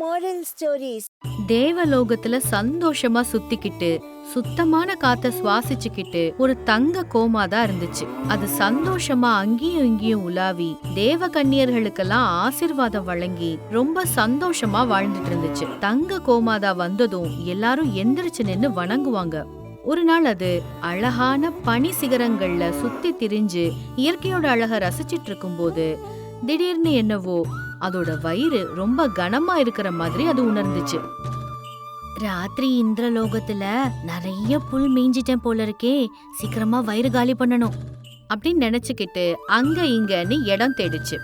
moral stories தேவலோகத்துல சந்தோஷமா சுத்திக்கிட்டு சுத்தமான காத்த சுவாசிச்சுக்கிட்டு ஒரு தங்க கோமாதா இருந்துச்சு. அது சந்தோஷமா அங்கேயும் இங்கேயும் உலாவி தேவ கன்னியர்களுக்கெல்லாம் ஆசிர்வாதம் வழங்கி ரொம்ப சந்தோஷமா வாழ்ந்துட்டு இருந்துச்சு. தங்க கோமாதா வந்ததும் எல்லாரும் எந்திரிச்சு நின்னு வணங்குவாங்க. ஒரு நாள் அது அழகான பனி சிகரங்கள்ல சுத்தி திரிஞ்சு இயற்கையோட அழக ரசிச்சிட்டு இருக்கும்போது திடீர்னு என்னவோ அதோட வயிறு ரொம்ப கனமா இருக்கிற மாதிரி அது உணர்ந்துச்சு. ராத்திரி இந்திரலோகத்துல நிறைய புல் மேய்ஞ்சிட்டேன் போல இருக்கே. சீக்கிரமா வயிறு காலி பண்ணணும். அப்படின்னு நினைச்சுக்கிட்டு அங்க இங்கன்னு இடம் தேடிச்சு.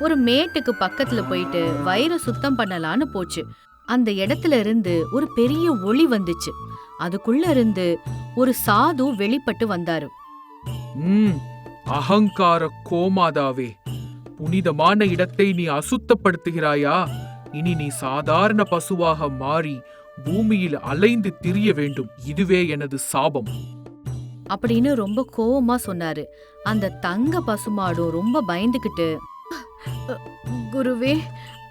ஒரு மேட்டுக்கு பக்கத்துல போயிட்டு வயிறை சுத்தம் பண்ணலான்னு போச்சு. அந்த இடத்துல இருந்து ஒரு பெரிய ஒளி வந்துச்சு. அதுக்குள்ள இருந்து ஒரு சாது வெளிப்பட்டு வந்தாரு. ம் அகங்கார கோமாதாவே. புனிதமான இடத்தை நீ அசுத்தப்படுத்துகிறாயா? இனி நீ சாதாரண பசுவாக மாறி பூமியில் அலைந்து திரிய வேண்டும். இதுவே எனது சாபம். அப்படின்னு ரொம்ப கோவமா சொன்னாரு. அந்த தங்க பசுமாடும் ரொம்ப பயந்துகிட்டு குருவே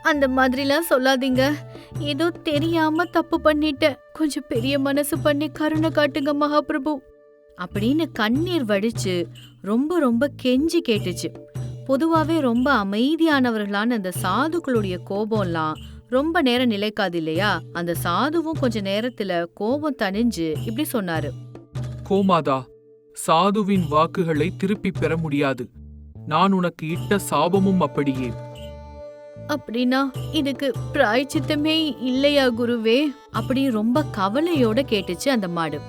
அந்த மாதிரிலாம் சொல்லாதீங்க. ஏதோ தெரியாம தப்பு பண்ணிட்டேன் கொஞ்சம் பெரிய மனசு பண்ணி கருணை காட்டுங்க மகாபிரபு. அப்படின்னு கண்ணீர் வடிச்சு ரொம்ப ரொம்ப கெஞ்சி கேட்டுச்சு. பொதுவாவே ரொம்ப அமைதியானவர்களான அந்த சாதுக்களுடைய கோபம்லாம் ரொம்ப நேரம் நிலைக்காது இல்லையா? அந்த சாதுவும் கொஞ்ச நேரத்துல கோபம் தணிஞ்சு இப்படி சொன்னாரு. கோமாதா சாதுவின் வாக்குகளை திருப்பி பெற முடியாது. நான் உனக்கு இட்ட சாபமும் அப்படியே. அப்படின்னா இதுக்கு பிராய்ச்சித்தமே இல்லையா குருவே? அப்படி ரொம்ப கவலையோட கேட்டுச்சு அந்த மாடு.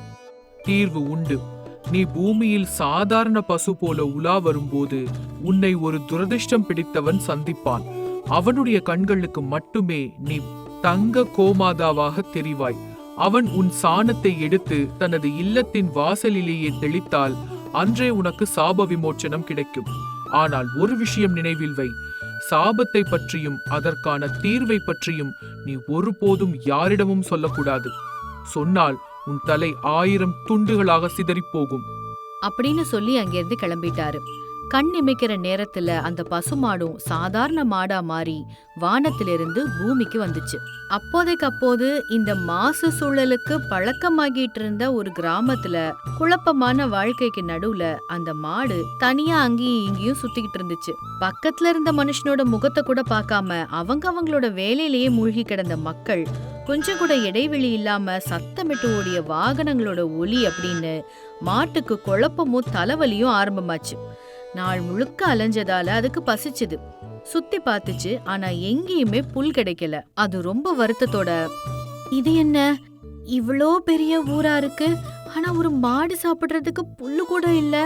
தீர்வு உண்டு. நீ பூமியில் சாதாரண பசு போல உலா வரும்போது உன்னை ஒரு துரதிர்ஷ்டம் பிடித்தவன் சந்திப்பான். அவனுடைய கண்களுக்கு மட்டுமே நீ தங்க கோமாதாவாக தெரிவாய். அவன் உன் சாணத்தை எடுத்து தனது இல்லத்தின் வாசலிலேயே தெளித்தால் அன்றே உனக்கு சாப விமோச்சனம் கிடைக்கும். ஆனால் ஒரு விஷயம் நினைவில் வை. சாபத்தை பற்றியும் அதற்கான தீர்வை பற்றியும் நீ ஒருபோதும் யாரிடமும் சொல்லக்கூடாது. சொன்னால் உன் தலை ஆயிரம் துண்டுகளாக சிதறிப் போகும் அப்படின்னு சொல்லி அங்கிருந்து கிளம்பிட்டாரு. கண் இமைக்கிற நேரத்துல அந்த பசுமாடும் சாதாரண மாடா மாறி வானத்திலிருந்து பூமிக்கு வந்துச்சு. அப்போதைக்கு அப்போது இந்த மாசு சூழலுக்கு பழக்கமாகிட்டு இருந்த ஒரு கிராமத்துல குழப்பமான வாழ்க்கைக்கு நடுவுல அந்த மாடு தனியா அங்கேயும் இங்கேயும் சுத்திக்கிட்டு இருந்துச்சு பக்கத்துல இருந்த மனுஷனோட முகத்தை கூட பார்க்காம அவங்க அவங்களோட வேலையிலேயே மூழ்கி கிடந்த மக்கள் கொஞ்சம் கூட இடைவெளி இல்லாம சத்தமிட்டு ஓடிய வாகனங்களோட ஒலி அப்படின்னு மாட்டுக்கு குழப்பமும் தலைவலியும் ஆரம்பமாச்சு. நாள் முழுக்க அலைஞ்சதால அதுக்கு பசிச்சுது. சுத்தி பார்த்துச்சு ஆனா எங்கேயுமே புல் கிடைக்கல. அது ரொம்ப வருத்தத்தோட இது என்ன? இவ்ளோ பெரிய ஊரா இருக்கு? ஆனா ஒரு மாடு சாப்பிடுறதுக்கு புல்லு கூட இல்ல.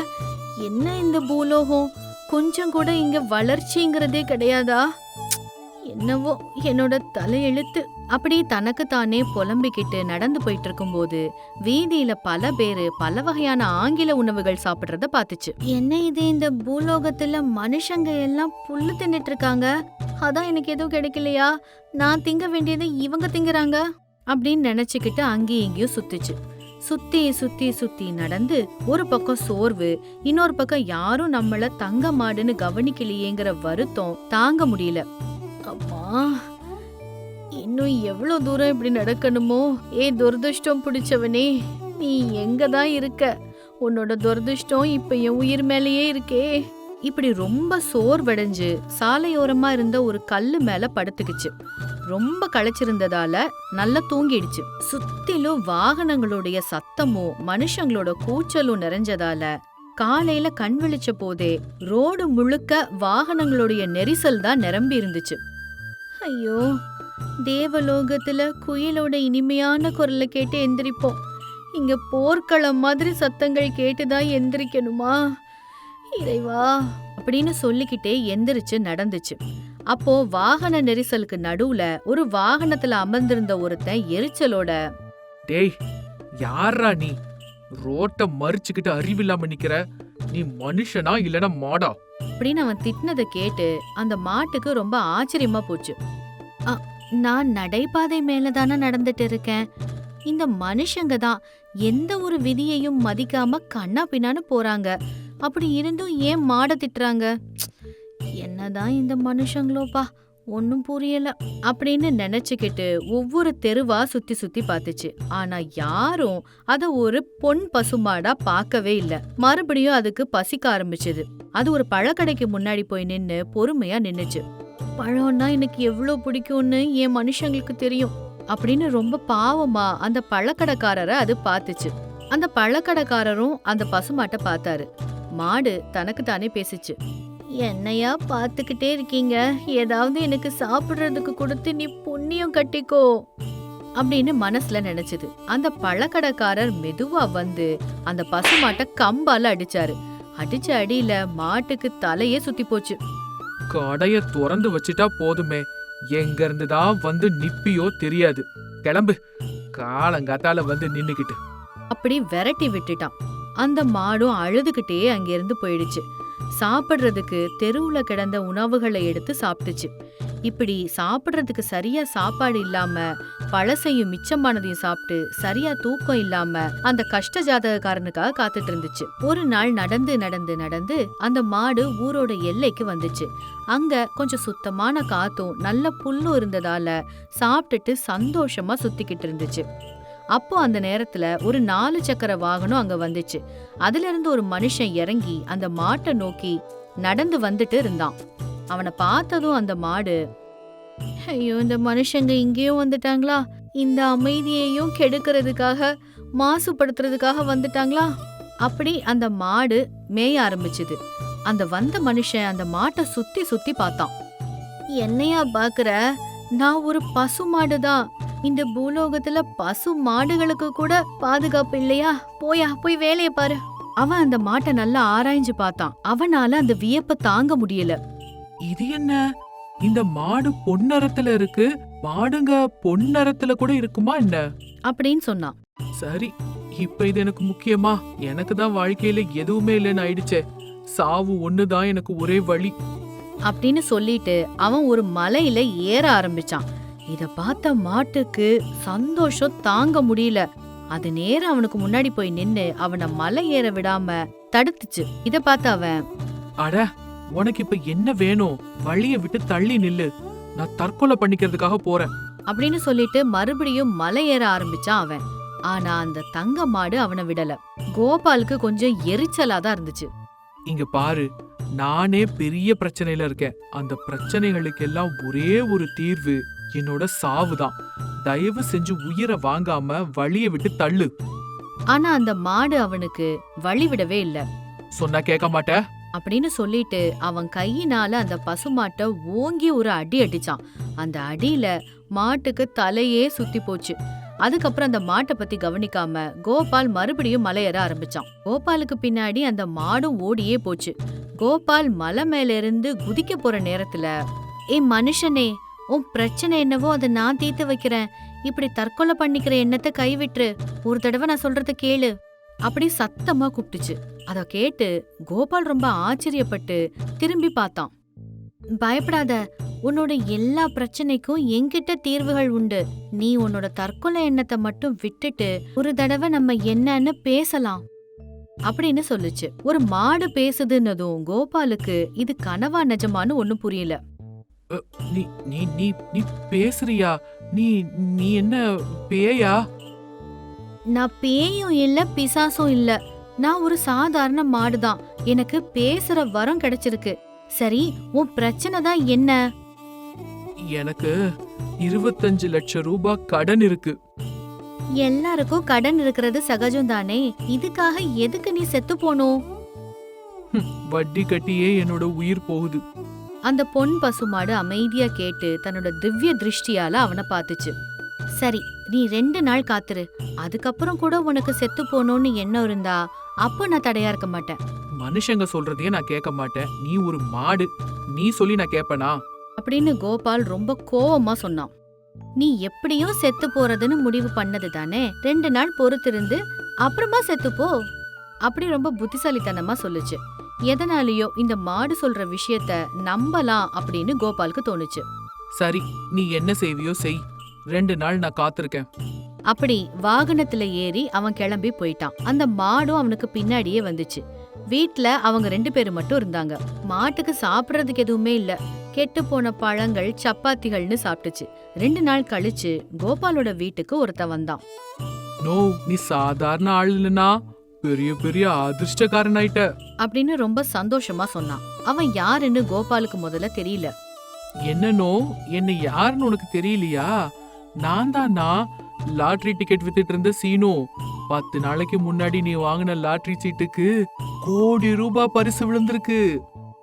என்ன இந்த பூலோகம்? கொஞ்சம் கூட இங்க வளர்ச்சிங்கிறதே கிடையாதா? என்னவோ என்னோட தலையெழுத்து. அப்படி தனக்கு தானே புலம்பிக்கிட்டு நடந்து போயிட்டு இருக்கும்போது வீதியில பல பேரு பல வகையான ஆங்கில உணவுகள் சாப்பிடுறத பாத்துச்சு என்ன இது இந்த பூலோகத்துல மனுஷங்க எல்லாம் புல்லு தின்னுட்டு இருக்காங்க அதான் எனக்கு எதுவும் கிடைக்கலையா? நான் திங்க வேண்டியதை இவங்க திங்குறாங்க? அப்படின்னு நினைச்சுக்கிட்டு அங்கேயும் இங்கேயும் சுத்துச்சு. சுத்தி சுத்தி சுத்தி நடந்து ஒரு பக்கம் சோர்வு இன்னொரு பக்கம் யாரும் நம்மள தங்க மாடுன்னு கவனிக்கலையேங்கிற வருத்தம் தாங்க முடியல. அம்மா இன்னும் எவ்வளோ தூரம் இப்படி நடக்கணுமோ? ஏ துரதிருஷ்டம் பிடிச்சவனே நீ எங்க தான் இருக்க? உன்னோட துரதிருஷ்டம் இப்ப என் உயிர் மேலேயே இருக்கே. இப்படி ரொம்ப சோர்வடைஞ்சு சாலையோரமா இருந்த ஒரு கல்லு மேல படுத்துக்கிச்சு. ரொம்ப களைச்சிருந்ததால நல்லா தூங்கிடுச்சு. சுத்திலும் வாகனங்களுடைய சத்தமும் மனுஷங்களோட கூச்சலும் நிறைஞ்சதால காலையில கண் விழிச்ச போதே ரோடு முழுக்க வாகனங்களுடைய நெரிசல் தான் நிரம்பி இருந்துச்சு. ஐயோ. தேவலோகத்துல குயிலோட இனிமையான குரலை கேட்டு எந்திரிப்போம். இங்க போர்க்களம் மாதிரி சத்தங்கள் கேட்டுதான் எந்திரிக்கணுமா? இறைவா அப்படின்னு சொல்லிக்கிட்டே எந்திரிச்சு நடந்துச்சு. அப்போ வாகன நெரிசலுக்கு நடுவுல ஒரு வாகனத்துல அமர்ந்திருந்த ஒருத்தன் எரிச்சலோட டேய் யாரா நீ? ரோட்ட மறிச்சுக்கிட்டு அறிவில்லாம நிக்கிற. நீ மனுஷனா இல்லனா மாடா? அப்படின்னு அவன் திட்டினதை கேட்டு அந்த மாட்டுக்கு ரொம்ப ஆச்சரியமா போச்சு. நான் நடைபாதை மேல தானே நடந்துட்டு இருக்கேன். இந்த மனுஷங்க தான் எந்த ஒரு விதியையும் மதிக்காம கண்ணா பின்னான்னு போறாங்க. அப்படி இருந்தும் ஏன் மாட திட்டுறாங்க? என்னதான் இந்த மனுஷங்களோப்பா. ஒன்றும் புரியல அப்படின்னு நினச்சிக்கிட்டு ஒவ்வொரு தெருவா சுத்தி சுத்தி பார்த்துச்சு. ஆனா யாரும் அதை ஒரு பொன் பசுமாடா பார்க்கவே இல்லை. மறுபடியும் அதுக்கு பசிக்க ஆரம்பிச்சது. அது ஒரு பழக்கடைக்கு முன்னாடி போய் நின்று பொறுமையா நின்னுச்சு. பழம்னா எனக்கு எவ்வளோ பிடிக்கும்னு என் மனுஷங்களுக்கு தெரியும் அப்படின்னு ரொம்ப பாவமா அந்த பழக்கடைக்காரரை அது பார்த்துச்சு. அந்த பழக்கடைக்காரரும் அந்த பசுமாட்டை பார்த்தாரு. மாடு தனக்கு தானே பேசிச்சு. என்னையா பார்த்துக்கிட்டே இருக்கீங்க? ஏதாவது எனக்கு சாப்பிடுறதுக்கு கொடுத்து நீ புண்ணியம் கட்டிக்கோ. அப்படின்னு மனசுல நினைச்சது. அந்த பழக்கடைக்காரர் மெதுவா வந்து அந்த பசுமாட்டை கம்பால அடிச்சாரு. அடிச்ச அடியில மாட்டுக்கு தலையே சுத்தி போச்சு. கடைய திறந்து வச்சிட்டா போதுமே. எங்க இருந்து தான் வந்து நிப்பியோ தெரியாது. கிளம்பு. காலங்காத்தால வந்து நின்னுக்கிட்டு. அப்படி விரட்டி விட்டுட்டான். அந்த மாடும் அழுதுகிட்டே அங்கிருந்து போயிடுச்சு. சாப்பிட்றதுக்கு தெருவுல கிடந்த உணவுகளை எடுத்து சாப்பிட்டுச்சு. இப்படி சாப்பிட்றதுக்கு சரியா சாப்பாடு இல்லாம பழசையும் மிச்சமானதையும் சாப்பிட்டு சரியா தூக்கம் இல்லாம அந்த கஷ்ட ஜாதகக்காரனுக்காக காத்துட்டு இருந்துச்சு. ஒரு நாள் நடந்து நடந்து நடந்து அந்த மாடு ஊரோட எல்லைக்கு வந்துச்சு. அங்க கொஞ்சம் சுத்தமான காத்தும் நல்ல புல்லும் இருந்ததால சாப்பிட்டுட்டு சந்தோஷமா சுத்திக்கிட்டு இருந்துச்சு. அப்போ அந்த நேரத்துல ஒரு நாலு சக்கர வாகனம் அங்க வந்துச்சு. அதுல இருந்து ஒரு மனுஷன் இறங்கி அந்த மாட்டை நோக்கி நடந்து வந்துட்டு இருந்தான். அவனை பார்த்ததும் அந்த மாடு ஐயோ இந்த மனுஷங்க இங்கேயும் வந்துட்டாங்களா? இந்த அமைதியையும் கெடுக்கிறதுக்காக மாசுபடுத்துறதுக்காக வந்துட்டாங்களா? அப்படி அந்த மாடு மேய ஆரம்பிச்சுது. அந்த வந்த மனுஷன் அந்த மாட்டை சுத்தி சுத்தி பார்த்தான். என்னையா பாக்குற? நான் ஒரு பசு மாடு தான் இந்த பூலோகத்துல பசு மாடுகளுக்கு கூட பாதுகாப்பு இல்லையா? போயா போய் வேலைய பாரு. அவன் அந்த மாட்டை நல்லா ஆராய்ஞ்சு பார்த்தான். அவனால அந்த வியப்ப தாங்க முடியல. இது என்ன? இந்த மாடு பொன்னரத்துல இருக்கு மாடுங்க பொன்னரத்துல கூட இருக்குமா என்ன? அப்படின்னு சொன்னான். சரி இப்ப இது எனக்கு முக்கியமா? எனக்கு தான் வாழ்க்கையில எதுவுமே இல்லைன்னு ஆயிடுச்சே. சாவு ஒண்ணுதான் எனக்கு ஒரே வழி. அப்படின்னு சொல்லிட்டு அவன் ஒரு மலையில ஏற ஆரம்பிச்சான். இத பார்த்த மாட்டுக்கு சந்தோஷம் தாங்க முடியல. அது நேரா அவனுக்கு முன்னாடி போய் நின்னு அவனை மலை ஏற விடாம தடுத்துச்சு. இத பார்த்த அவன் அட உனக்கு இப்ப என்ன வேணும்? வழிய விட்டு தள்ளி நில்லு. நான் தற்கொலை பண்ணிக்கிறதுக்காக போறேன். அப்படின்னு சொல்லிட்டு மறுபடியும் மலை ஏற ஆரம்பிச்சான் அவன். ஆனா அந்த தங்க மாடு அவனை விடல. கோபாலுக்கு கொஞ்சம் எரிச்சலா தான் இருந்துச்சு. இங்க பாரு நானே பெரிய பிரச்சனையில இருக்கேன். அந்த பிரச்சனைகளுக்கு எல்லாம் ஒரே ஒரு தீர்வு. என்னோட சாவுதான். தயவு செஞ்சு உயிரை வாங்காம வழிய விட்டு தள்ளு. ஆனா அந்த மாடு அவனுக்கு வழி விடவே இல்ல. சொன்னா கேட்க மாட்ட? அப்படின்னு சொல்லிட்டு அவன் கையினால அந்த பசுமாட்டை ஓங்கி ஒரு அடி அடிச்சான். அந்த அடியில மாட்டுக்கு தலையே சுத்தி போச்சு. அதுக்கப்புறம் அந்த மாட்டை பத்தி கவனிக்காம கோபால் மறுபடியும் மலையேற ஆரம்பிச்சான். கோபாலுக்கு பின்னாடி அந்த மாடும் ஓடியே போச்சு. கோபால் மலை மேல இருந்து குதிக்க போற நேரத்துல ஏ மனுஷனே உன் பிரச்சனை என்னவோ அதை நான் தீர்த்து வைக்கிறேன். இப்படி தற்கொலை பண்ணிக்கிற எண்ணத்தை கைவிட்டுரு. ஒரு தடவை நான் சொல்றத கேளு. அப்படி சத்தமா கூப்பிட்டுச்சு. அத கேட்டு கோபால் ரொம்ப ஆச்சரியப்பட்டு திரும்பி பார்த்தான். பயப்படாத. உன்னோட எல்லா பிரச்சனைக்கும் என்கிட்ட தீர்வுகள் உண்டு. நீ உன்னோட தற்கொலை எண்ணத்தை மட்டும் விட்டுட்டு ஒரு தடவை நம்ம என்னன்னு பேசலாம். அப்படின்னு சொல்லுச்சு. ஒரு மாடு பேசுதுன்னதும் கோபாலுக்கு இது கனவா நிஜமான்னு ஒண்ணும் புரியல. நீ நீ நீ நீ பேசுறியா? நீ நீ என்ன பேயா? நான் பேயும் இல்ல பிசாசும் இல்ல. நான் ஒரு சாதாரண மாடுதான். எனக்கு பேசுற வரம் கிடைச்சிருக்கு. சரி உன் பிரச்சனை தான் என்ன? எனக்கு இருபத்தஞ்சு லட்சம் ரூபாய் கடன் இருக்கு. எல்லாருக்கும் கடன் இருக்கிறது சகஜம் தானே? இதுக்காக எதுக்கு நீ செத்து போனோம்? வட்டி கட்டியே என்னோட உயிர் போகுது. அந்த பொன் பசுமாடு அமைதியா கேட்டு தன்னோட திவ்ய திருஷ்டியால அவனை பார்த்துச்சு சரி நீ ரெண்டு நாள் காத்துரு. அதுக்கப்புறம் கூட உனக்கு செத்து போனோன்னு எண்ணம் இருந்தா அப்போ நான் தடையா இருக்க மாட்டேன். மனுஷங்க சொல்றதையே நான் கேட்க மாட்டேன். நீ ஒரு மாடு. நீ சொல்லி நான் கேப்பனா அப்படின்னு கோபால் ரொம்ப கோவமா சொன்னான். நீ எப்படியும் செத்து போறதுன்னு முடிவு பண்ணது தானே? ரெண்டு நாள் பொறுத்திருந்து அப்புறமா செத்து போ. அப்படி ரொம்ப புத்திசாலித்தனமா சொல்லுச்சு. எதனாலயோ இந்த மாடு சொல்ற விஷயத்த நம்பலாம் அப்படின்னு கோபாலுக்கு தோணுச்சு. சரி நீ என்ன செய்வியோ செய். ரெண்டு நாள் நான் காத்திருக்கேன். அப்படி வாகனத்துல ஏறி அவன் கிளம்பி போயிட்டான். அந்த மாடும் அவனுக்கு பின்னாடியே வந்துச்சு. வீட்ல அவங்க ரெண்டு பேரும் மட்டும் இருந்தாங்க. மாட்டுக்கு சாப்பிடுறதுக்கு எதுவுமே இல்ல. கெட்டு போன பழங்கள் சப்பாத்திகள்னு சாப்பிட்டுச்சு. ரெண்டு நாள் கழிச்சு கோபாலோட வீட்டுக்கு ஒருத்தன் வந்தான். நோ நீ சாதாரண ஆள் இல்லனா? பெரிய பெரிய அதிர்ஷ்டக்காரன் ஆயிட்ட அப்படின்னு ரொம்ப சந்தோஷமா சொன்னான். அவன் யாருன்னு கோபாலுக்கு முதல்ல தெரியல. என்னனோ என்ன யாருன்னு உனக்கு தெரியலையா? நான் தான்? நான் லாட்டரி டிக்கெட் வித்துட்டு இருந்த சீனு பத்து நாளைக்கு முன்னாடி நீ வாங்கின லாட்டரி சீட்டுக்கு கோடி ரூபாய் பரிசு விழுந்திருக்கு.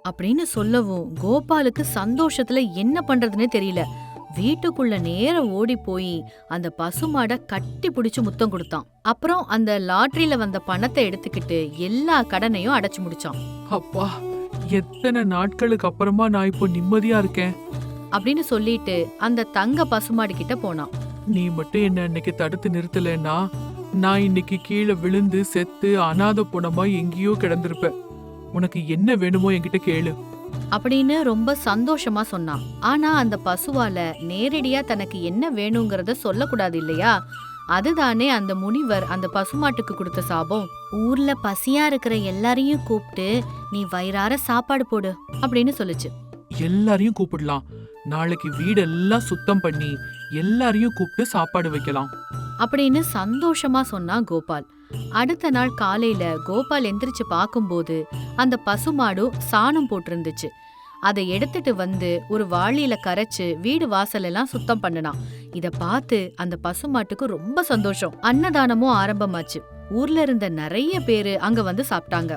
அப்படின்னு சொல்லவும் கோபாலுக்கு சந்தோஷத்துல என்ன பண்றதுன்னே தெரியல. வீட்டுக்குள்ள நேர ஓடி போய் அந்த பசுமாட கட்டி பிடிச்சு முத்தம் கொடுத்தான். அப்புறம் அந்த லாட்டரியில வந்த பணத்தை எடுத்துக்கிட்டு எல்லா கடனையும் அடைச்சு முடிச்சான். அப்பா எத்தனை நாட்களுக்கு அப்புறமா நான் இப்போ நிம்மதியா இருக்கேன்? அப்படின்னு சொல்லிட்டு அந்த தங்க பசுமாடு கிட்ட போனான். நீ மட்டும் என்ன இன்னைக்கு தடுத்து நிறுத்தலைன்னா நான் இன்னைக்கு கீழே விழுந்து செத்து அனாதை புணமா எங்கேயோ கிடந்திருப்பேன். உனக்கு என்ன வேணுமோ என்கிட்ட கேளு. அப்படின்னு ரொம்ப சந்தோஷமா சொன்னான் ஆனா அந்த பசுவால நேரடியா தனக்கு என்ன வேணுங்கிறத சொல்லக்கூடாது இல்லையா? அதுதானே அந்த முனிவர் அந்த பசுமாட்டுக்கு கொடுத்த சாபம். ஊர்ல பசியா இருக்கிற எல்லாரையும் கூப்பிட்டு நீ வயிறார சாப்பாடு போடு அப்படின்னு சொல்லுச்சு. எல்லாரையும் கூப்பிடலாம். நாளைக்கு வீடெல்லாம் சுத்தம் பண்ணி எல்லாரையும் கூப்பிட்டு சாப்பாடு வைக்கலாம். அப்படின்னு சந்தோஷமா சொன்னான் கோபால். அடுத்த நாள் காலையில கோபால் எந்திரிச்சு பார்க்கும்போது அந்த பசுமாடும் சாணம் போட்டிருந்துச்சு. அதை எடுத்துட்டு வந்து ஒரு வாளியில கரைச்சு வீடு வாசல் எல்லாம் சுத்தம் பண்ணுனான். இத பார்த்து அந்த பசுமாட்டுக்கு ரொம்ப சந்தோஷம். அன்னதானமும் ஆரம்பமாச்சு. ஊர்ல இருந்த நிறைய பேரு அங்க வந்து சாப்பிட்டாங்க.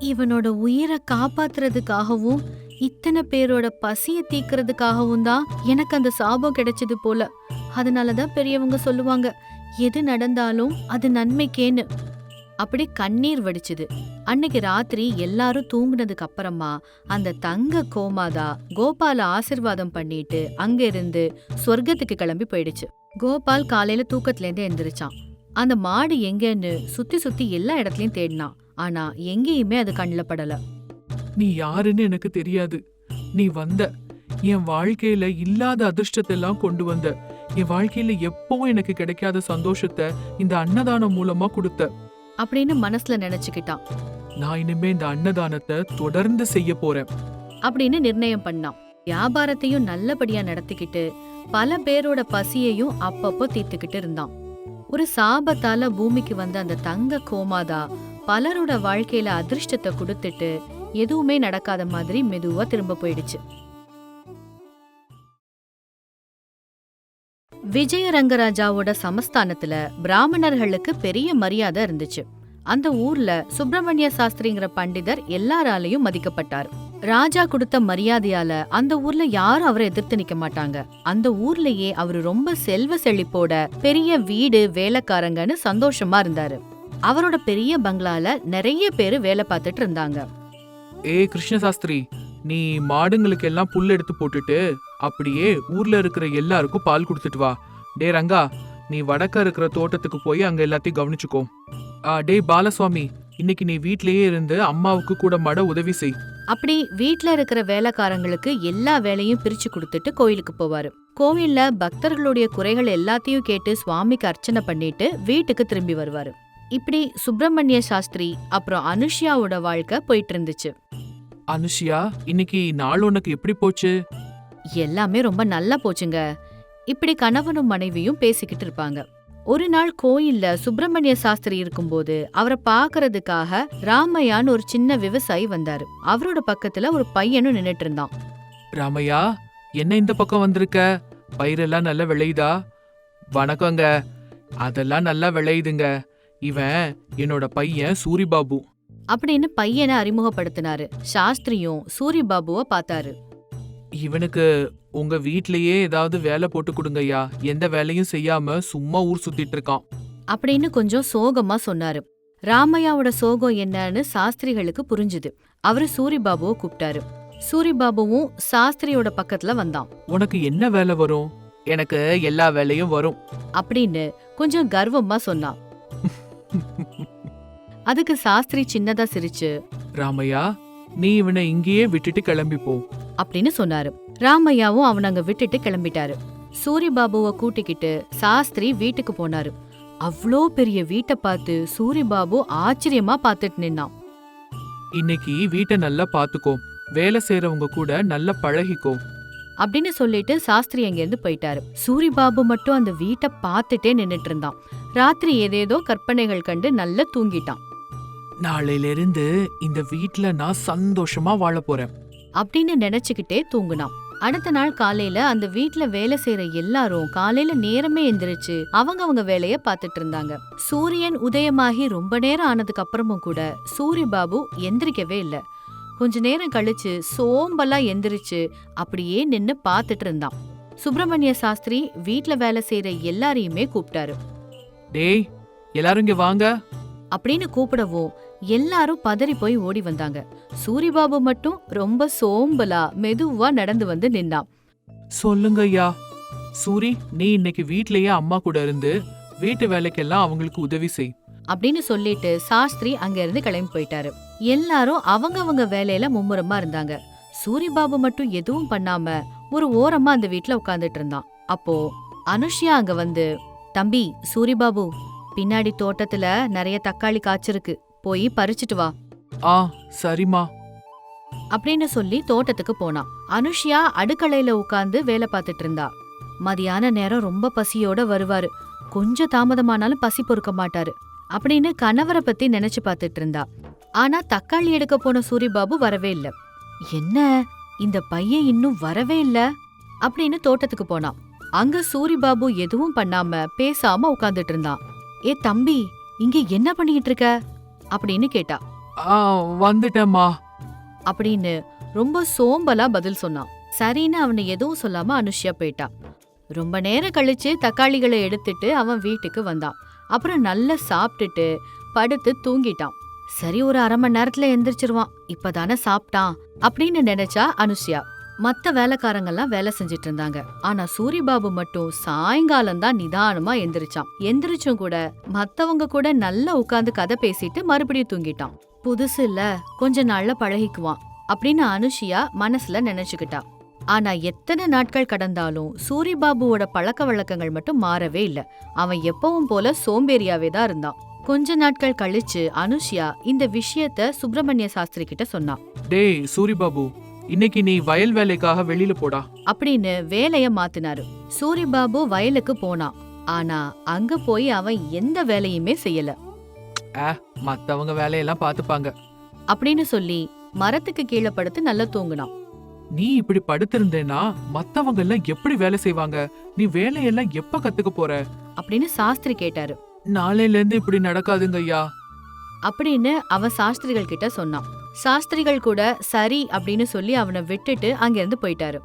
இவனோட உயிரை காப்பாத்துறதுக்காகவும் இத்தனை பேரோட பசிய தீக்கிறதுக்காகவும் தான் எனக்கு அந்த சாபம் கிடைச்சது போல. அதனாலதான் பெரியவங்க சொல்லுவாங்க எது நடந்தாலும் அது நன்மைக்கேன்னு. அப்படி கண்ணீர் வடிச்சுது. அன்னைக்கு ராத்திரி எல்லாரும் தூங்குனதுக்கு அப்புறமா அந்த தங்க கோமாதா கோபால ஆசிர்வாதம் பண்ணிட்டு அங்க இருந்து சொர்க்கத்துக்கு கிளம்பி போயிடுச்சு. கோபால் காலையில தூக்கத்துல இருந்து எந்திரிச்சான். அந்த மாடு எங்கன்னு சுத்தி சுத்தி எல்லா இடத்துலயும் தேடினான். ஆனா எங்கேயுமே அது கண்ணில் படல. நீ யாருன்னு எனக்கு தெரியாது. நீ வந்த. என் வாழ்க்கையில இல்லாத அதிர்ஷ்டத்தை எல்லாம் கொண்டு வந்த. என் வாழ்க்கையில எப்பவும் எனக்கு கிடைக்காத சந்தோஷத்தை இந்த அன்னதானம் மூலமா கொடுத்த. அப்படின்னு மனசுல நினைச்சுக்கிட்டான். நான் இனிமே இந்த அன்னதானத்தை தொடர்ந்து செய்ய போறேன். அப்படின்னு நிர்ணயம் பண்ணான். வியாபாரத்தையும் நல்லபடியா நடத்திக்கிட்டு பல பேரோட பசியையும் அப்பப்போ தீர்த்துக்கிட்டு இருந்தான். ஒரு சாபத்தால பூமிக்கு வந்த அந்த தங்க கோமாதா பலரோட வாழ்க்கையில அதிர்ஷ்டத்தை கொடுத்துட்டு எதுவுமே நடக்காத மாதிரி மெதுவா திரும்ப போயிடுச்சு. விஜயரங்கராஜாவோட சமஸ்தானத்துல பிராமணர்களுக்கு பெரிய மரியாதை இருந்துச்சு. அந்த ஊர்ல சுப்பிரமணிய சாஸ்திரிங்கிற பண்டிதர் எல்லாராலையும் மதிக்கப்பட்டார். ராஜா கொடுத்த மரியாதையால அந்த ஊர்ல யாரும் அவரை எதிர்த்து நிக்க மாட்டாங்க. அந்த ஊர்லயே அவரு ரொம்ப செல்வ செழிப்போட பெரிய வீடு வேலைக்காரங்கன்னு சந்தோஷமா இருந்தாரு. அவரோட பெரிய பங்களால நிறைய பேரு வேலை பார்த்துட்டு இருந்தாங்க. ஏ கிருஷ்ண சாஸ்திரி நீ மாடுங்களுக்கு எல்லாம் புல் எடுத்து போட்டுட்டு அப்படியே ஊர்ல இருக்கிற எல்லாருக்கும் பால் கொடுத்துட்டு வா. டே ரங்கா நீ வடக்க இருக்கிற தோட்டத்துக்கு போய் அங்க எல்லாத்தையும் கவனிச்சுக்கோ. ஆ, டேய் பாலசுவாமி இன்னைக்கு நீ வீட்லயே இருந்து அம்மாவுக்கு கூட மட உதவி செய். அப்படி வீட்ல இருக்கிற வேலைக்காரங்களுக்கு எல்லா வேலையும் பிரிச்சு கொடுத்துட்டு கோயிலுக்கு போவாரு. கோவில்ல பக்தர்களுடைய குறைகள் எல்லாத்தையும் கேட்டு சுவாமிக்கு அர்ச்சனை பண்ணிட்டு வீட்டுக்கு திரும்பி வருவாரு. இப்படி சுப்பிரமணிய சாஸ்திரி அப்புறம் அனுஷ்யாவோட வாழ்க்கை போயிட்டு இருந்துச்சு. அனுஷியா இன்னைக்கு நாள் உனக்கு எப்படி போச்சு? எல்லாமே ரொம்ப நல்லா போச்சுங்க. இப்படி கணவனும் மனைவியும் பேசிக்கிட்டு இருப்பாங்க. ஒரு நாள் கோயில்ல சுப்பிரமணிய சாஸ்திரி இருக்கும்போது அவரை பார்க்கறதுக்காக ராமையான்னு ஒரு சின்ன விவசாயி வந்தாரு. அவரோட பக்கத்துல ஒரு பையனும் நின்னுட்டு இருந்தான். ராமையா என்ன இந்த பக்கம் வந்திருக்க? பயிரெல்லாம் நல்லா விளையுதா? வணக்கங்க. அதெல்லாம் நல்லா விளையுதுங்க. இவன் என்னோட பையன் சூரிபாபு. அப்படின்னு பையனை அறிமுகப்படுத்தினாரு. சாஸ்திரியும் சூரிய பாபுவை பார்த்தாரு. இவனுக்கு உங்க வீட்லயே ஏதாவது வேலை போட்டு கொடுங்கய்யா. எந்த வேலையும் செய்யாம சும்மா ஊர் சுத்திட்டு இருக்கான். அப்படின்னு கொஞ்சம் சோகமா சொன்னாரு. ராமையாவோட சோகம் என்னன்னு சாஸ்திரிகளுக்கு புரிஞ்சுது. அவரு சூரி பாபுவை கூப்பிட்டாரு. சூரி பாபுவும் சாஸ்திரியோட பக்கத்துல வந்தான். உனக்கு என்ன வேலை வரும்? எனக்கு எல்லா வேலையும் வரும். அப்படின்னு கொஞ்சம் கர்வமா சொன்னான். அதுக்கு சாஸ்திரி சின்னதா சிரிச்சு ராமையா நீ இவனை இங்கேயே விட்டுட்டு கிளம்பி போ. அப்படின்னு சொன்னாரு. ராமையாவும் அவன அங்க விட்டுட்டு கிளம்பிட்டாரு. சூரி பாபுவை கூட்டிக்கிட்டு சாஸ்திரி வீட்டுக்கு போனாரு. அவ்ளோ பெரிய வீட்டை பார்த்து சூரி பாபு ஆச்சரியமா பார்த்துட்டு நின்னான். இன்னைக்கு வீட்டை நல்லா பாத்துக்கோ வேலை செய்யறவங்க கூட நல்லா பழகிக்கோ. அப்படின்னு சொல்லிட்டு சாஸ்திரி அங்கிருந்து போயிட்டாரு. சூரி பாபு மட்டும் அந்த வீட்டை பார்த்துட்டே நின்னுட்டு இருந்தான். ராத்திரி ஏதேதோ கற்பனைகள் கண்டு நல்லா தூங்கிட்டான். நாளையில இருந்து இந்த வீட்ல நான் சந்தோஷமா வாழ போறேன். அப்படின்னு நினைச்சுக்கிட்டே தூங்குனான். அடுத்த நாள் காலையில அந்த வீட்ல வேலை செய்யற எல்லாரும் காலையில நேரமே எந்திரிச்சு அவங்க அவங்க வேலைய பார்த்துட்டு இருந்தாங்க. சூரியன் உதயமாகி ரொம்ப நேரம் ஆனதுக்கு அப்புறமும் கூட சூரிய பாபு எந்திரிக்கவே இல்ல. கொஞ்ச நேரம் கழிச்சு சோம்பலா எந்திரிச்சு அப்படியே நின்னு பார்த்துட்டு இருந்தான். சுப்பிரமணிய சாஸ்திரி வீட்ல வேலை செய்யற எல்லாரையுமே கூப்பிட்டாரு. டேய் எல்லாரும் இங்க வாங்க. அப்படின்னு கூப்பிடவும் எல்லாரும் பதறி போய் ஓடி வந்தாங்க. சூரிபாபு மட்டும் ரொம்ப சோம்பலா மெதுவா நடந்து வந்து நின்னான். சொல்லுங்க ஐயா சூரி நீ இன்னைக்கு வீட்லயே அம்மா கூட இருந்து வீட்டு வேலைக்கெல்லாம் அவங்களுக்கு உதவி செய். அப்படின்னு சொல்லிட்டு சாஸ்திரி அங்க இருந்து கிளம்பி போயிட்டாரு. எல்லாரும் அவங்க அவங்க வேலையில மும்முரமா இருந்தாங்க. சூரிபாபு மட்டும் எதுவும் பண்ணாம ஒரு ஓரமா அந்த வீட்ல உட்கார்ந்துட்டு இருந்தான். அப்போ அனுஷ்யா அங்க வந்து தம்பி சூரிபாபு பின்னாடி தோட்டத்துல நிறைய தக்காளி காய்ச்சிருக்கு. போய் பறிச்சிட்டு வா. ஆ சரிம்மா. அப்படின்னு சொல்லி தோட்டத்துக்கு போனான் அனுஷ்யா அடுக்கலையில உட்கார்ந்து வேலை பார்த்துட்டு இருந்தா. மதியான நேரம் ரொம்ப பசியோட வருவாரு. கொஞ்சம் தாமதமானாலும் பசி பொறுக்க மாட்டாரு. அப்படின்னு கணவரை பத்தி நினைச்சு பார்த்துட்டு இருந்தா. ஆனா தக்காளி எடுக்க போன சூரிபாபு வரவே இல்ல. என்ன? இந்த பையன் இன்னும் வரவே இல்ல? அப்படின்னு தோட்டத்துக்கு போனான் அங்க சூரிபாபு எதுவும் பண்ணாம பேசாம உட்கார்ந்துட்டு இருந்தான் ஏ தம்பி இங்க என்ன பண்ணிட்டு இருக்க? அப்படின்னு கேட்டா. வந்துட்டேம்மா. அப்படின்னு ரொம்ப சோம்பலா பதில் சொன்னான் சரின்னு அவனை எதுவும் சொல்லாம அனுஷ்யா போயிட்டா. ரொம்ப நேரம் கழிச்சு தக்காளிகளை எடுத்துட்டு அவன் வீட்டுக்கு வந்தான். அப்புறம் நல்லா சாப்பிட்டுட்டு படுத்து தூங்கிட்டான். சரி ஒரு அரை மணி நேரத்துல எந்திரிச்சிருவான். இப்பதானே சாப்பிட்டான் அப்படின்னு நினைச்சா அனுஷ்யா. மத்த வேலைக்காரங்கெல்லாம் வேலை செஞ்சுட்டு இருந்தாங்க ஆனா சூரிபாபு மட்டும் சாயங்காலம் தான் நிதானமா எந்திரிச்சான். எந்திரிச்சும் கூட மத்தவங்க கூட நல்லா உட்காந்து கதை பேசிட்டு மறுபடியும் தூங்கிட்டான். புதுசு இல்ல கொஞ்ச நாள்ல பழகிக்குவான் அப்படின்னு அனுஷியா மனசுல நினைச்சுக்கிட்டா. ஆனா எத்தனை நாட்கள் கடந்தாலும் சூரிபாபுவோட பழக்க வழக்கங்கள் மட்டும் மாறவே இல்ல. அவன் எப்பவும் போல சோம்பேறியாவே தான் இருந்தான். கொஞ்ச நாட்கள் கழிச்சு அனுஷியா இந்த விஷயத்த சுப்பிரமணிய சாஸ்திரி கிட்ட சொன்னான். டேய் சூரிபாபு இன்னைக்கு நீ வயல் வேலைக்காக வெளியில போடா. அப்படின்னு வேலைய மாத்தினாரு. சூரிபாபு வயலுக்கு போனான். ஆனா அங்க போய் அவன் எந்த வேலையுமே செய்யல. மத்தவங்க வேலையெல்லாம் பாத்துப்பாங்க அப்படின்னு சொல்லி மரத்துக்கு கீழே படுத்து நல்லா தூங்குனான். நீ இப்படி படுத்திருந்தேன்னா மத்தவங்க எல்லாம் எப்படி வேலை செய்வாங்க? நீ வேலையெல்லாம் எப்ப கத்துக்க போற? அப்படின்னு சாஸ்திரி கேட்டாரு. நாளையில இருந்து இப்படி நடக்காதுங்க ஐயா. அப்படின்னு அவன் சாஸ்திரிகள் கிட்ட சொன்னான். சாஸ்திரிகள் கூட சரி அப்படின்னு சொல்லி அவனை விட்டுட்டு அங்கிருந்து போயிட்டாரு.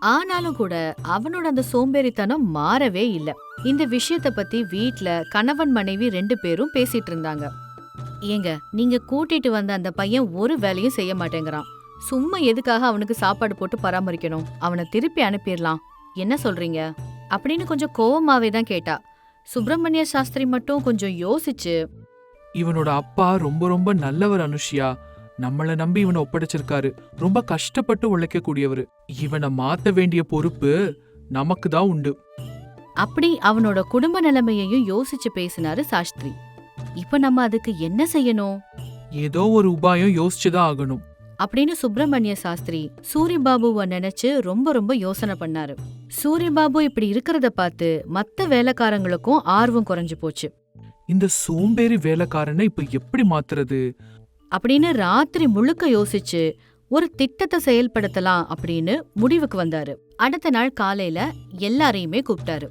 ஆனாலும் கூட அவனோட அந்த சோம்பேறித்தனம் மாறவே இல்ல. இந்த விஷயத்த பத்தி வீட்ல கணவன் மனைவி ரெண்டு பேரும் பேசிட்டு இருந்தாங்க. ஏங்க நீங்க கூட்டிட்டு வந்த அந்த பையன் ஒரு வேலையும் செய்ய மாட்டேங்கிறான். சும்மா எதுக்காக அவனுக்கு சாப்பாடு போட்டு பராமரிக்கணும்? அவனை திருப்பி அனுப்பிடலாம். என்ன சொல்றீங்க? அப்படின்னு கொஞ்சம் கோவமாவே தான் கேட்டா. சுப்பிரமணிய சாஸ்திரி மட்டும் கொஞ்சம் யோசிச்சு இவனோட அப்பா ரொம்ப ரொம்ப நல்லவர் அனுஷ்யா. நம்மள நம்பி இவனை ஒப்படைச்சிருக்காரு. ரொம்ப கஷ்டப்பட்டு உழைக்க கூடியவர் இவனை மாத்த வேண்டிய பொறுப்பு நமக்கு தான் உண்டு. அப்படி அவனோட குடும்ப நிலைமையையும் யோசிச்சு பேசினாரு சாஸ்திரி. இப்ப நம்ம அதுக்கு என்ன செய்யணும்? ஏதோ ஒரு உபாயம் யோசிச்சுதான் ஆகணும். அப்படின்னு சுப்பிரமணிய சாஸ்திரி சூரியபாபுவை நினைச்சு ரொம்ப ரொம்ப யோசனை பண்ணாரு. சூரியபாபு இப்படி இருக்கிறத பார்த்து மத்த வேலைக்காரங்களுக்கும் ஆர்வம் குறைஞ்சு போச்சு. இந்த சோம்பேறி வேலைக்காரனை இப்ப எப்படி மாத்துறது? அப்படின்னு ராத்திரி முழுக்க யோசிச்சு ஒரு திட்டத்தை செயல்படுத்தலாம் அப்படின்னு முடிவுக்கு வந்தாரு. அடுத்த நாள் காலையில எல்லாரையுமே கூப்பிட்டாரு.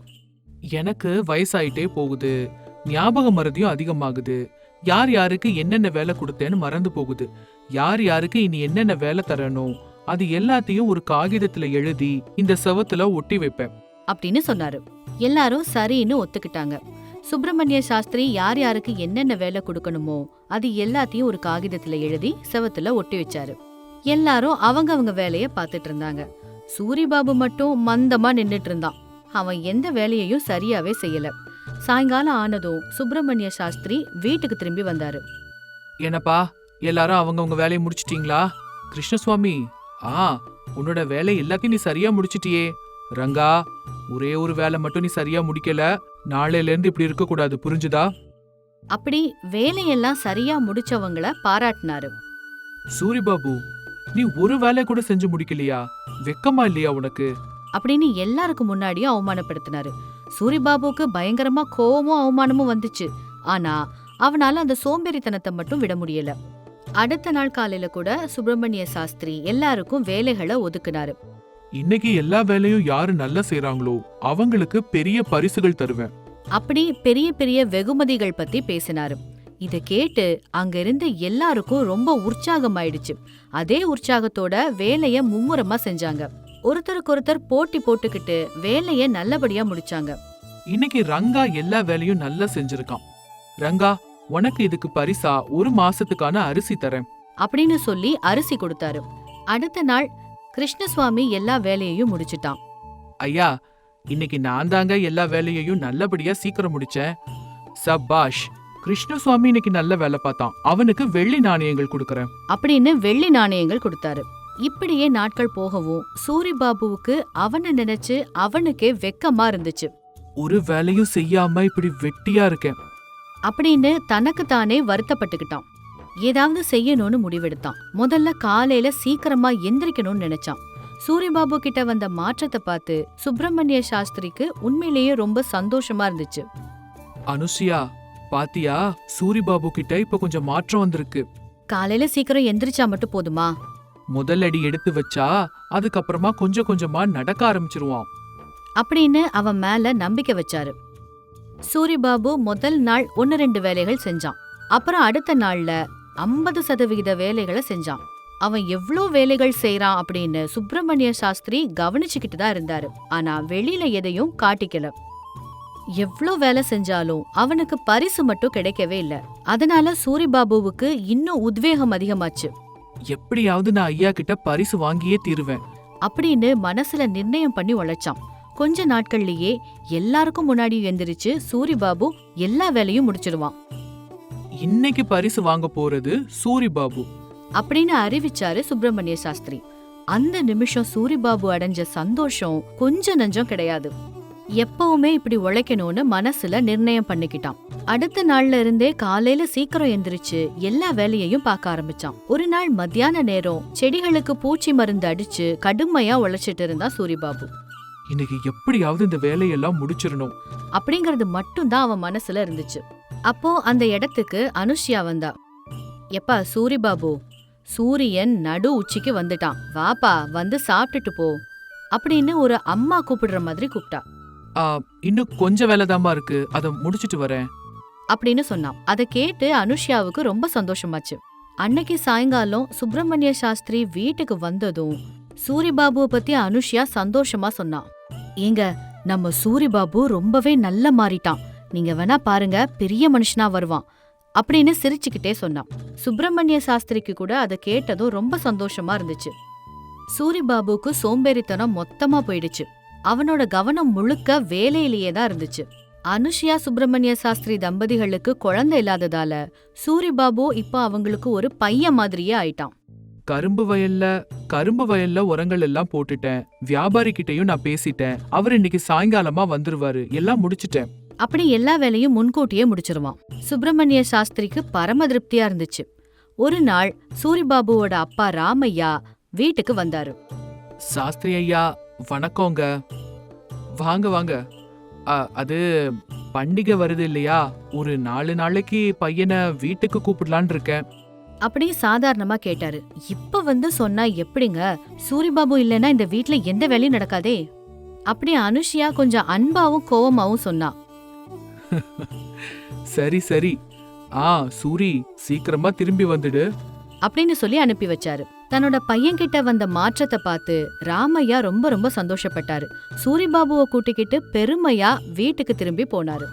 எனக்கு வயசாயிட்டே போகுது. ஞாபக மறதியும் அதிகமாகுது. யார் யாருக்கு என்னென்ன வேலை கொடுத்தேன்னு மறந்து போகுது. யார் யாருக்கு இனி என்னென்ன வேலை தரணும்? அது எல்லாத்தையும் ஒரு காகிதத்துல எழுதி இந்த செவத்துல ஒட்டி வைப்பேன். அப்படின்னு சொன்னாரு. எல்லாரும் சரின்னு ஒத்துக்கிட்டாங்க. சுப்பிரமணிய சாஸ்திரி யார் யாருக்கு என்னென்ன வேலை கொடுக்கணுமோ அது எல்லாத்தையும் ஒரு காகிதத்துல எழுதி செவத்துல ஒட்டி வச்சாரு. எல்லாரும் அவங்க அவங்க வேலைய பார்த்துட்டு இருந்தாங்க. சூரிபாபு மட்டும் மந்தமா நின்னுட்டு இருந்தான். அவன் எந்த வேலையையும் சரியாவே செய்யல. சாயங்காலம் ஆனதும் சுப்பிரமணிய சாஸ்திரி வீட்டுக்கு திரும்பி வந்தாரு. என்னப்பா எல்லாரும் அவங்கவுங்க வேலையை முடிச்சிட்டீங்களா? கிருஷ்ணசுவாமி ஆ உன்னோட வேலை எல்லாத்தையும் நீ சரியா முடிச்சிட்டியே. ரங்கா ஒரே ஒரு வேலை மட்டும் நீ சரியா முடிக்கல. நாளையில இருந்து இப்படி இருக்க கூடாது புரிஞ்சுதா? அப்படி வேலையெல்லாம் சரியா முடிச்சவங்கள பாராட்டினாரு. சூரிபாபு நீ ஒரு வேலை கூட செஞ்சு முடிக்கலையா? வெக்கமா இல்லையா உனக்கு? அப்படின்னு எல்லாருக்கும் முன்னாடியும் அவமானப்படுத்தினாரு. சூரிபாபுக்கு பயங்கரமா கோவமும் அவமானமும் வந்துச்சு. ஆனா அவனால அந்த சோம்பேறித்தனத்தை மட்டும் விட முடியல. அடுத்த நாள் காலையில கூட சுப்பிரமணிய சாஸ்திரி எல்லாருக்கும் வேலைகளை ஒதுக்குனாரு. இன்னைக்கு எல்லா வேலையும் யாரு நல்லா செய்றாங்களோ அவங்களுக்கு பெரிய பரிசுகள் தருவேன். அப்படி பெரிய பெரிய வெகுமதிகள் பத்தி பேசினாரு. இத கேட்டு அங்க இருந்த எல்லாருக்கும் ரொம்ப உற்சாகமாயிடுச்சு. அதே உற்சாகத்தோட வேலைய மும்முரமா செஞ்சாங்க. ஒருத்தருக்கொருத்தர் போட்டி போட்டுக்கிட்டு வேலைய நல்லபடியா முடிச்சாங்க. இன்னைக்கு ரங்கா எல்லா வேலையும் நல்லா செஞ்சிருக்கான். ரங்கா உனக்கு இதுக்கு பரிசா ஒரு மாசத்துக்கான அரிசி தரேன். அப்படின்னு சொல்லி அரிசி கொடுத்தாரு. அடுத்த நாள் கிருஷ்ணசுவாமி எல்லா வேலையையும் முடிச்சிட்டான். ஐயா இன்னைக்கு நான் தாங்க எல்லா வேலையையும் நல்லபடியா சீக்கிரம் முடிச்சேன். சபாஷ் கிருஷ்ணசுவாமி இன்னைக்கு நல்ல வேலை பார்த்தான். அவனுக்கு வெள்ளி நாணயங்கள் கொடுக்கறேன். அப்படின்னு வெள்ளி நாணயங்கள் கொடுத்தாரு. இப்படியே நாட்கள் போகவும் சூரிபாபுவுக்கு அவனை நினைச்சு அவனுக்கே வெக்கமா இருந்துச்சு. ஒரு வேலையும் செய்யாம இப்படி வெட்டியா இருக்கேன். அப்படின்னு தனக்கு தானே வருத்தப்பட்டுக்கிட்டான். ஏதாவது செய்யணும்னு முடிவெடுத்தான். முதல்ல காலையில சீக்கிரமா எந்திரிக்கணும்னு நினைச்சான். சூரியபாபு கிட்ட வந்த மாற்றத்தை பார்த்து சுப்பிரமணிய சாஸ்திரிக்கு உண்மையிலேயே ரொம்ப சந்தோஷமா இருந்துச்சு. அனுஷியா பாத்தியா? சூரிபாபு கிட்ட இப்ப கொஞ்சம் மாற்றம் வந்திருக்கு. காலையில சீக்கிரம் எந்திரிச்சா மட்டும் போதுமா? முதல் அடி எடுத்து வச்சா அதுக்கப்புறமா கொஞ்சம் கொஞ்சமா நடக்க ஆரம்பிச்சிருவான். அப்படின்னு அவன் மேல நம்பிக்கை வச்சாரு. சூரிபாபு முதல் நாள் ஒன்னு ரெண்டு வேலைகள் செஞ்சான். அப்புறம் அடுத்த நாள்ல ஐம்பது சதவிகித வேலைகளை செஞ்சான். அவன் எவ்ளோ வேலைகள் செய்றான் அப்படின்னு சுப்பிரமணிய சாஸ்திரி கவனிச்சுக்கிட்டு தான் இருந்தாரு. ஆனா வெளியில எதையும் காட்டிக்கல. எவ்ளோ வேலை செஞ்சாலும் அவனுக்கு பரிசு மட்டும் கிடைக்கவே இல்ல. அதனால சூரிபாபுவுக்கு இன்னும் உத்வேகம் அதிகமாச்சு. எப்படியாவது நான் ஐயா கிட்ட பரிசு வாங்கியே தீருவேன். அப்படின்னு மனசுல நிர்ணயம் பண்ணி உழைச்சான். கொஞ்ச நாட்கள்லயே எல்லாருக்கும் முன்னாடி எந்திரிச்சு சூரிபாபு எல்லா வேலையும் முடிச்சிடுவான் இன்னைக்கு பரிசு வாங்க போறது சூரிபாபு. அப்படின்னு அறிவிச்சாரு சுப்பிரமணிய சாஸ்திரி. அந்த நிமிஷம் சூரிபாபு அடைஞ்ச சந்தோஷம் கொஞ்ச நஞ்சம் கிடையாது. எப்பவுமே இப்படி உழைக்கணும்னு மனசுல நிர்ணயம் பண்ணிக்கிட்டான். அடுத்த நாள்ல இருந்தே காலையில சீக்கிரம் எந்திரிச்சு எல்லா வேலையையும் பார்க்க ஆரம்பிச்சான். ஒரு நாள் மத்தியான நேரம் செடிகளுக்கு பூச்சி மருந்து அடிச்சு கடுமையா உழைச்சிட்டு இருந்தான் சூரிபாபு. இன்னைக்கு எப்படியாவது இந்த வேலையெல்லாம் முடிச்சிடணும். அப்படிங்கறது மட்டும்தான் அவன் மனசுல இருந்துச்சு. அப்போ அந்த இடத்துக்கு அனுஷ்யா வந்தா. எப்பா சூரிபாபு சூரியன் நடு உச்சிக்கு வந்துட்டான். வாப்பா வந்து சாப்பிட்டுட்டு போ அப்படின்னு ஒரு அம்மா கூப்பிடுற மாதிரி கூப்பிட்டா. ஆ, இன்னும் கொஞ்சம் வேலைதாம்மா இருக்கு. அதை முடிச்சிட்டு வரேன். அப்படின்னு சொன்னான். அதை கேட்டு அனுஷ்யாவுக்கு ரொம்ப சந்தோஷமாச்சு. அன்னைக்கு சாயங்காலம் சுப்பிரமணிய சாஸ்திரி வீட்டுக்கு வந்ததும் சூரிபாபுவை பத்தி அனுஷ்யா சந்தோஷமா சொன்னான். ஏங்க நம்ம சூரிபாபு ரொம்பவே நல்ல மாறிட்டான். நீங்க வேணா பாருங்க பெரிய மனுஷனா வருவான் அப்படின்னு சிரிச்சுக்கிட்டே சொன்னான். சுப்பிரமணிய சாஸ்திரிக்கு கூட அதை கேட்டதும் ரொம்ப சந்தோஷமா இருந்துச்சு. சூரிபாபுக்கு சோம்பேறித்தனம் மொத்தமா போயிடுச்சு. அவனோட கவனம் முழுக்க வேலையிலேயே தான் இருந்துச்சு. அனுஷியா சுப்பிரமணிய சாஸ்திரி தம்பதிகளுக்கு குழந்தை இல்லாததால சூரிபாபு இப்ப அவங்களுக்கு ஒரு பையன் மாதிரியே ஆயிட்டான். கரும்பு வயல்ல கரும்பு வயல்ல உரங்கள் எல்லாம் போட்டுட்டேன். வியாபாரி கிட்டயும் நான் பேசிட்டேன். அவர் இன்னைக்கு சாயங்காலமா வந்துருவாரு. எல்லாம் முடிச்சிட்டேன். அப்படி எல்லா வேலையும் முன்கூட்டியே முடிச்சிருவான். சுப்பிரமணிய சாஸ்திரிக்கு பரம திருப்தியா இருந்துச்சு. ஒரு நாள் சூரிபாபுவோட அப்பா ராமையா வீட்டுக்கு வந்தாரு. சாஸ்திரி ஐயா வணக்கங்க. வாங்க வாங்க. அது பண்டிகை வருது இல்லையா? ஒரு நாலு நாளைக்கு பையனை வீட்டுக்கு கூப்பிடலான்னு இருக்கேன். அப்படி சாதாரணமா கேட்டாரு. இப்ப வந்து சொன்னா எப்படிங்க? சூரிபாபு இல்லைன்னா இந்த வீட்ல எந்த வேலையும் நடக்காதே? அப்படி அனுஷ்யா கொஞ்சம் அன்பாவும் கோவமாவும் சொன்னா. சரி சரி. ஆ சூரி சீக்கிரமா திரும்பி வந்துடு. அப்படின்னு சொல்லி அனுப்பி வச்சாரு. தன்னோட பையன் கிட்ட வந்த மாற்றத்தை பார்த்து ராமையா ரொம்ப ரொம்ப சந்தோஷப்பட்டாரு. சூரிபாபுவை கூட்டிக்கிட்டு பெருமையா வீட்டுக்கு திரும்பி போனாரு.